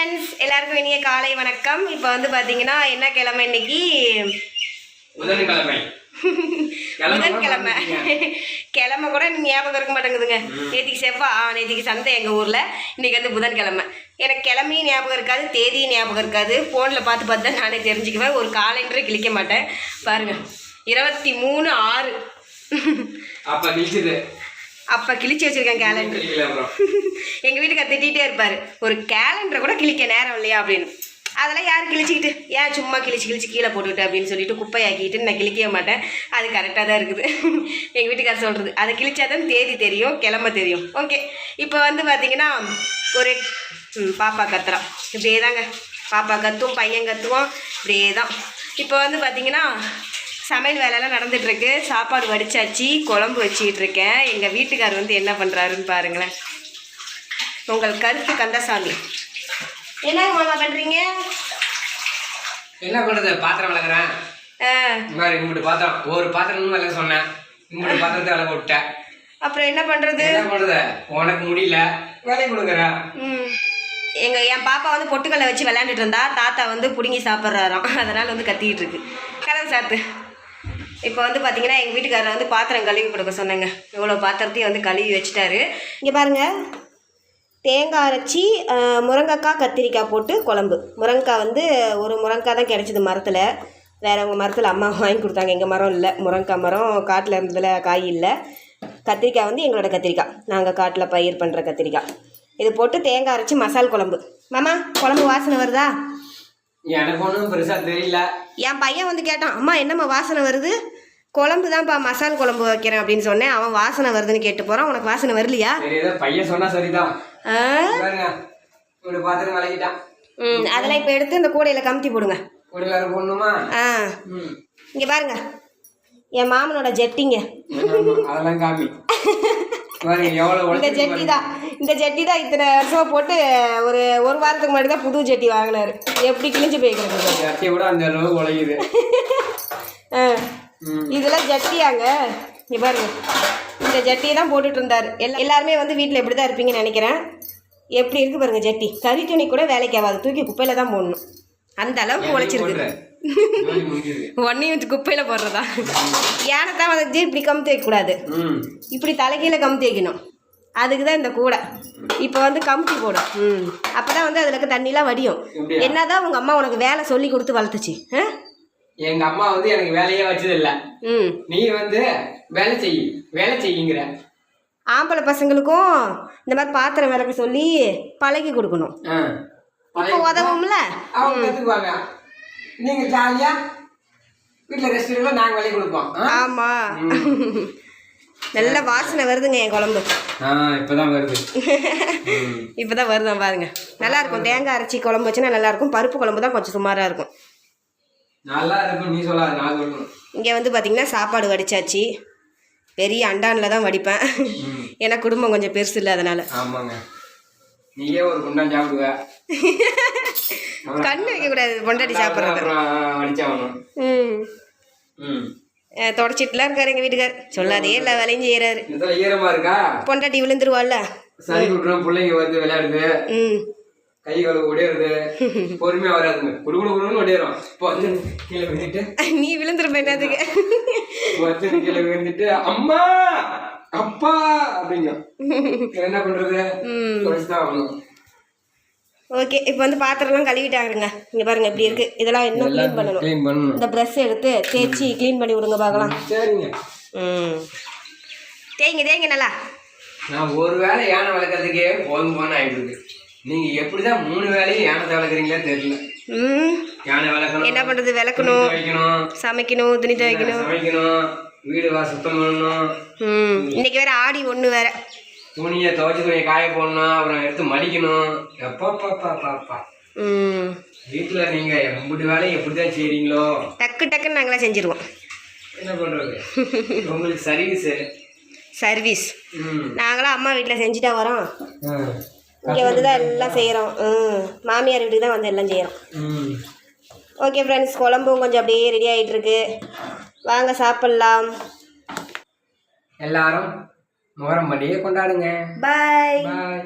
Friends எல்லாருக்கும் இனிய காலை வணக்கம். இப்போ வந்து பார்த்தீங்கன்னா என்ன கிழமை இன்னைக்கு? புதன்கிழமை. கிழமை கூட ஞாபகம் இருக்க மாட்டேங்குதுங்க. நேத்திக்கு செவ்வா ஆ நேத்திக்கு சந்தை எங்கள் ஊரில். இன்னைக்கு வந்து புதன்கிழமை. எனக்கு கிழமையும் ஞாபகம் இருக்காது தேதியும் ஞாபகம் இருக்காது. ஃபோனில் பார்த்து பார்த்து தான் நானே தெரிஞ்சுக்குவேன். ஒரு காலண்டரை கிழிக்க மாட்டேன். பாருங்க. இருபத்தி மூணு ஆறு. அப்ப அப்போ கிழிச்சு வச்சிருக்கேன் கேலண்டர் எங்கள் வீட்டுக்கு திட்டிகிட்டே இருப்பார். ஒரு கேலண்டரை கூட கிழிக்க நேரம் இல்லையா அப்படின்னு. அதெல்லாம் யார் கிழிச்சிக்கிட்டு? ஏன் சும்மா கிழிச்சு கிழிச்சு கீழே போட்டுக்கிட்டு அப்படின்னு சொல்லிட்டு குப்பையாக்கிட்டு நான் கிழிக்கவே மாட்டேன். அது கரெக்டாக தான் இருக்குது. எங்கள் வீட்டுக்கார் சொல்கிறது அதை கிழிச்சாதான் தேதி தெரியும் கிழமை தெரியும். ஓகே இப்போ வந்து பார்த்தீங்கன்னா ஒரு பாப்பா கத்துறா. இப்படியே தாங்க பாப்பா கத்தும் பையன் கத்துவோம் இப்படியே தான் இப்போ வந்து பார்த்தீங்கன்னா சமையல் வேலையெல்லாம் நடந்துட்டு இருக்கு சாப்பாடு வடிச்சாச்சு குழம்பு வச்சுக்கிட்டு இருக்கேன் எங்கள் வீட்டுக்கார் வந்து என்ன பண்ணுறாருன்னு பாருங்களேன். உங்கள் கருத்து கந்தசாமி. என்னங்க மாமா பண்ணுறீங்க என்ன பண்றது? பாத்திரம் விளக்குறேன். இங்கிட்டு பாத்திரம். ஒரு பாத்திரம் விளக்க சொன்னேன். இங்கிட்டு பாத்திரத்தை விளக்க விட்டேன். அப்புறம் என்ன பண்ணுறது என்ன பண்றது? உனக்கு முடியல. வேலை கொடுக்குற ம். எங்கள் என் பாப்பா வந்து பொட்டுக்கல்லை வச்சு விளையாண்டுட்டு இருந்தா தாத்தா வந்து பிடுங்கி சாப்பிட்றாராம். அதனால் வந்து கத்திக்கிட்டு இருக்கு கதவு சாத்து. இப்போ வந்து பார்த்தீங்கன்னா எங்கள் வீட்டுக்காரர் வந்து பாத்திரம் கழுவி கொடுக்க சொன்னேங்க. இவ்வளோ பாத்திரத்தையும் வந்து கழுவி வச்சுட்டாரு. இங்கே பாருங்கள் தேங்காய் அரைச்சி முருங்கைக்காய் கத்திரிக்காய் போட்டு குழம்பு. முருங்கைக்காய் வந்து ஒரு முருங்கைக்காய் தான் கிடச்சிது மரத்தில். வேறு உங்கள் மரத்தில் அம்மா வாங்கி கொடுத்தாங்க. எங்கள் மரம் இல்லை. முருங்கைக்காய் மரம் காட்டில் இருந்ததில் காய் இல்லை. கத்திரிக்காய் வந்து எங்களோட கத்திரிக்காய். நாங்கள் காட்டில் பயிர் பண்ணுற கத்திரிக்காய். இது போட்டு தேங்காய் அரைச்சி மசால் குழம்பு. மாமா குழம்பு வாசனை வருதா? எனக்கு ஒன்றும் பெருசா தெரியல. என் பையன் வந்து கேட்டான் அம்மா என்னம்மா வாசனை வருது? குழம்பு தான்ப்பா மசால் குழம்பு வைக்கிறேன் அப்படின்னு சொன்னேன். அவன் வாசனை வருதுன்னு கேட்டு போகிறான் உனக்கு வாசனை வரலையா? சரி ஏதோ பையன் சொன்னா சரிதான். ஆ? பாருங்க ஒரு பாத்திரம் விளக்கிட்டான். ம் அதெல்லாம் இப்போ எடுத்து இந்த கூடையில் கமுத்தி போடுங்க. ஆ. ம். இங்கே பாருங்க என் மாமனோட ஜெட்டிங்க. ஆமா, அதெல்லாம் காமி. பாருங்க எவ்வளவு இந்த உழைச்சிருக்கு ஜெட்டி தான். இந்த ஜெட்டி தான் இத்தனை வருஷம் போட்டு ஒரு ஒரு வாரத்துக்கு முன்னாடி தான் புது ஜெட்டி வாங்கினாரு. எப்படி கிழிஞ்சு போய்க்கிறது. அட்டையை விட அந்த அளவுக்கு ம். இதெல்லாம் ஜட்டியாங்க. இங்க பாருங்க. இந்த ஜட்டியை தான் போட்டுட்டு இருந்தாரு. எல்லா எல்லாருமே வந்து வீட்டில் இப்படி தான் இருப்பீங்கன்னு நினைக்கிறேன். எப்படி இருக்கு பாருங்க ஜட்டி. கறி துணி கூட வேலைக்கு ஆகாது. தூக்கி குப்பையில் தான் போடணும். அந்த அளவுக்கு உழைச்சிருக்கு. ஒன்னையும் குப்பையில் போடுறதா? யானை தான் வந்து இப்படி கமுத்தி வைக்கக்கூடாது. இப்படி தலைகீழ கமுத்தி வைக்கணும். அதுக்கு தான் இந்த கூடை. இப்போ வந்து கமுத்தி போடும் ம். அப்போ தான் வந்து அதில் இருக்க தண்ணிலாம் வடியும். எப்படியா? என்னதான் உங்கள் அம்மா உனக்கு வேலை சொல்லி கொடுத்து வளர்த்துச்சு ஆ? எங்க அம்மா வந்து எனக்கு வேலையே வச்சது இல்ல ம். நீ வந்து வேலை செய் வேலை செய்யுங்கிற. ஆம்பளை பசங்களுக்கும் இந்த மாதிரி பாத்திரம் விளக்க சொல்லி பழகி கொடுக்கணும். இப்போ உதவும்ல? அவங்க கத்துக்குவாங்க. நீங்க ஜாலியா வீட்டுல ரெஸ்ட் நாங்க வேலையை கொடுப்போம்? ஆமா. நல்ல வாசனை வருதுங்க என் குழம்பு. இப்பதான் வருது. இப்போதான் வருதான் பாருங்க. நல்லா இருக்கும். தேங்காய் அரைச்சி குழம்பு வச்சுன்னா நல்லா இருக்கும். பருப்பு குழம்பு தான் கொஞ்சம் சுமாராக இருக்கும். நல்லா இருக்கும். நீ சொல்லாத நான் சொல்லணும். இங்கே வந்து பார்த்தீங்கன்னா சாப்பாடு வடிச்சாச்சு. பெரிய அண்டானில் தான் வடிப்பேன். ஏன்னா குடும்பம் கொஞ்சம் பெருசு இல்லை அதனால. ஆமாங்க. நீயே ஒரு குண்டான் சாப்பிடுவ. கண்ணு வைக்கக்கூடாது பொண்டாட்டி சாப்பிட்றது. தொடச்சிட்டுலாம் இருக்காரு எங்கள் வீட்டுக்கார். சொல்லாதே எல்லா வேலையும் செய்கிறாரு ஈரமா இருக்கா? பொண்டாட்டி விழுந்துருவாள்ல. சரி விட்டுரும் பிள்ளைங்க வந்து விளையாடுது. ம். கை கழுவு ஒடியாருது பொறுமையா வராதுங்க. குடு குடு குடுன்னு இப்போ வந்து கீழே விழுந்துட்டு. நீ விழுந்துருப்ப என்னதுக்கு வந்து கீழே விழுந்துட்டு அம்மா! அப்பா! அப்படிங்க. என்ன பண்றது? தொடச்சுதான் ஆகணும். ஓகே இப்போ வந்து பாத்திரம்லாம் கழுவிட்டாருங்க இங்கே பாருங்க இப்படி இருக்கு. இதெல்லாம் இன்னும் க்ளீன் பண்ணணும். க்ளீன் பண்ணணும். இந்த ப்ரஷ் எடுத்து தேய்ச்சி க்ளீன் பண்ணி விடுங்க பார்க்கலாம். சரிங்க. ம். தேய்ங்க தேய்ங்க நல்லா. நான் ஒரு வேளை யானை வளர்க்கறதுக்கே போதும் போன ஆயிடுது. நீங்க எப்படிதான் மூணு வேலையும் யானத்தை வளர்க்குறீங்களே தெரியல. ம். யானை வளர்க்கணும் என்ன பண்ணுறது விளக்கணும் துணி துவைக்கணும். சமைக்கணும் துணி துவைக்கணும். சமைக்கணும் வீடு சுத்தம் பண்ணணும். ம். இன்னைக்கு வேற ஆடி ஒன்று வேற. துணியை துவைச்சு துணியை காய போடணும் அப்புறம் எடுத்து மடிக்கணும். எப்பா பாப்பா பாப்பா ம். வீட்டுல நீங்க எம்புட்டு வேலையை எப்படிதான் செய்றீங்களோ? டக்கு டக்குன்னு நாங்களாம் செஞ்சுருவோம். என்ன பண்றது? உங்களுக்கு சர்வீஸ் சர்வீஸ் நாங்களாம் அம்மா வீட்டில் செஞ்சுட்டா வரோம். இங்கே வந்து தான் எல்லாம் செய்கிறோம் ம். மாமியார் வீட்டுக்கு தான் வந்து எல்லாம் செய்கிறோம் ஓகே ஃப்ரெண்ட்ஸ் குழம்பும் கொஞ்சம் அப்படியே ரெடி ஆகிட்டு இருக்கு வாங்க சாப்பிட்லாம். எல்லாரும் முகரம் பண்டிகை கொண்டாடுங்க. பாய் பாய்